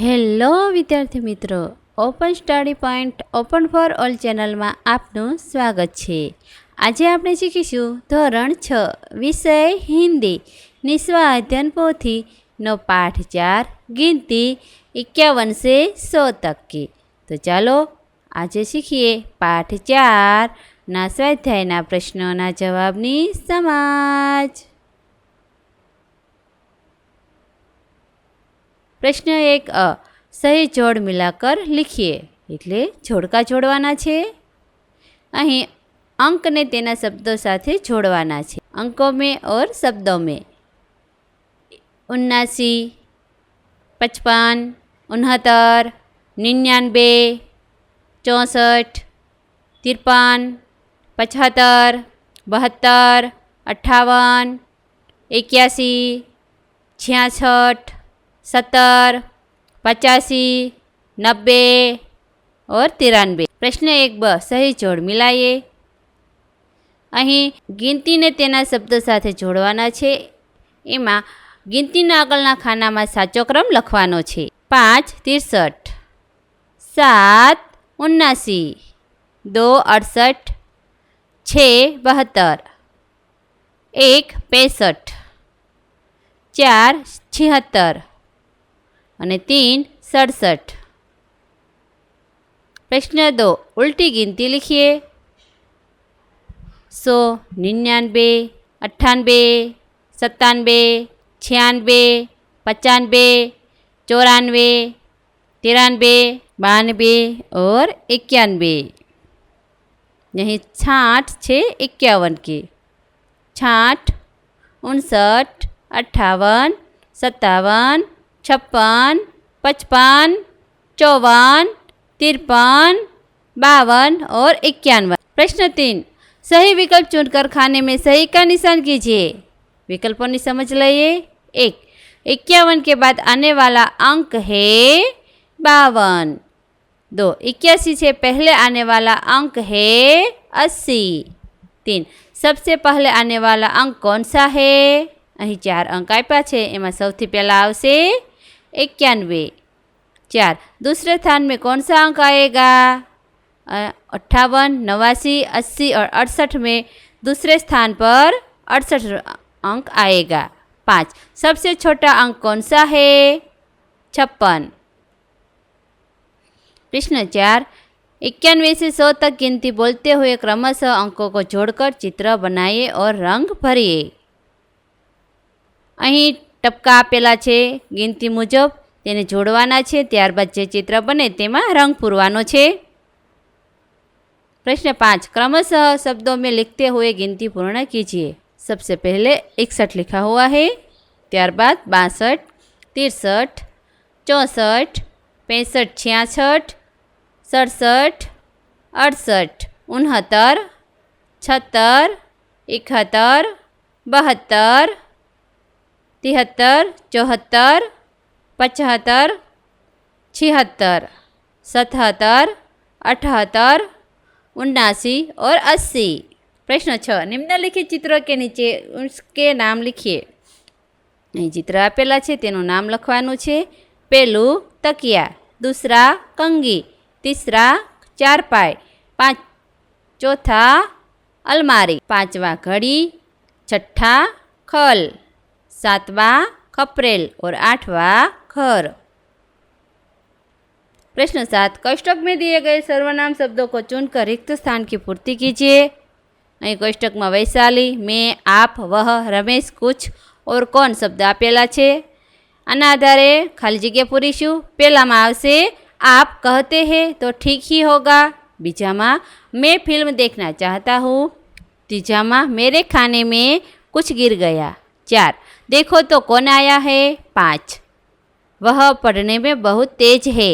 Hello વિદ્યાર્થી મિત્રો open study point open for all ચેનલમાં આપનું સ્વાગત છે. આજે આપણે શીખીશું ધોરણ છ, વિષય હિન્દી. નિસ્વાધ્યન પોથીનો પાઠ ચાર ગિનતી એકાવન સે સો તક્કી તો ચાલો આજે શીખીએ પાઠ ચાર ના સ્વાધ્યાયના પ્રશ્નોના જવાબની સમાજ. પ્રશ્ન એક, અ, સહી જોડ મિલાકર લીખીએ. એટલે જોડકા જોડવાના છે. અહીં અંકને તેના શબ્દો સાથે જોડવાના છે. અંકો મેં ઓર શબ્દો મેં. ઉન્નાસી, પચપન, ઉનહત્તર, નિન્યાનબે, ચોસઠ, ત્રેપન, પચહત્તર, બહત્તર અઠ્ઠાવન એક્યાસી, છ્યાસઠ सत्तर पचासी नब्बे और तिरानवे પ્રશ્ન એક બ સહી જોડ મિલાઈએ અહીં ગિનતીને તેના શબ્દો સાથે જોડવાના છે એમાં ગિનતીના આગળના ખાનામાં સાચો ક્રમ લખવાનો છે પાંચ तिरसठ सात उन्नासी दो अड़सठ छः बहत्तर एक पैंसठ चार छिहत्तर અને तीन सड़सठ प्रश्न दो उल्टी गिनती लिखिए सौ निन्यानवे अट्ठानबे सत्तानवे छियानवे पचानवे चौरानवे तिरानवे बानवे और इक्यानवे यही छाठ छः इक्यावन की छाठ उनसठ अट्ठावन सत्तावन छप्पन पचपन चौवन तिरपन बावन और इक्यानवे प्रश्न तीन सही विकल्प चुनकर खाने में सही का निशान कीजिए विकल्पों की समझ लिए एक इक्यावन के बाद आने वाला अंक है बावन दो इक्यासी से पहले आने वाला अंक है अस्सी तीन सबसे पहले आने वाला अंक कौन सा है અહીં ચાર અંક આપ્યા છે એમાં સૌથી પહેલાં આવશે इक्यानवे। चार, दूसरे स्थान में कौन सा अंक आएगा? अट्ठावन, नवासी, अस्सी और अड़सठ में दूसरे स्थान पर अड़सठ अंक आएगा। पाँच, सबसे छोटा अंक कौन सा है? छप्पन। प्रश्न चार, इक्यानवे से सौ तक गिनती बोलते हुए क्रमशः अंकों को जोड़कर चित्र बनाइए और रंग भरिए। અહીં ટપકા આપેલા છે ગિનતી મુજબ તેને જોડવાના છે ત્યારબાદ જે ચિત્ર બને તેમાં રંગ પૂરવાનો છે प्रश्न पाँच क्रमशः शब्दों में लिखते हुए गिनती पूर्ण कीजिए सबसे पहले इकसठ लिखा हुआ है ત્યારબાદ બાસઠ तिरसठ चौंसठ पैंसठ छियासठ सड़सठ अड़सठ उनहत्तर छहत्तर इकहत्तर बहत्तर तिहत्तर चौहत्तर पचहत्तर छिहत्तर सतहत्तर अठहत्तर उन्नासी और अस्सी प्रश्न छः निम्नलिखित चित्रों के नीचे उसके नाम लिखिए અહીં ચિત્ર આપેલા છે તેનું નામ લખવાનું છે પહેલું તકિયા દૂસરા કંગી તીસરા ચારપાઈ પાંચ ચોથા અલમારી પાંચવા ઘડી છઠ્ઠા ખલ सातवां खपरेल और आठवां खर। प्रश्न सात, कष्टक में दिए गए सर्वनाम शब्दों को चुनकर रिक्त स्थान की पूर्ति कीजिए। अँ कष्टक में वैशाली, मैं, आप, वह, रमेश, कुछ और कौन शब्द आपेला है आना आधार खाली जगह पूरी छू पेला में आवश्य आप कहते हैं तो ठीक ही होगा। बीजा में मैं फ़िल्म देखना चाहता हूँ। तीजा में मेरे खाने में कुछ गिर गया। चार देखो तो कौन आया है पाँच वह पढ़ने में बहुत तेज है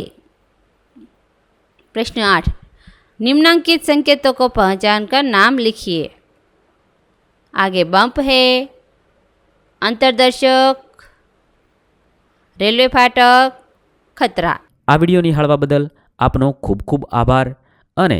प्रश्न आठ निम्नांकित संकेतों को पहचान कर नाम लिखिए आगे बम्प है अंतरदर्शक रेलवे फाटक खतरा આ વિડીયો નિહાળવા બદલ આપનો ખૂબ ખૂબ આભાર અને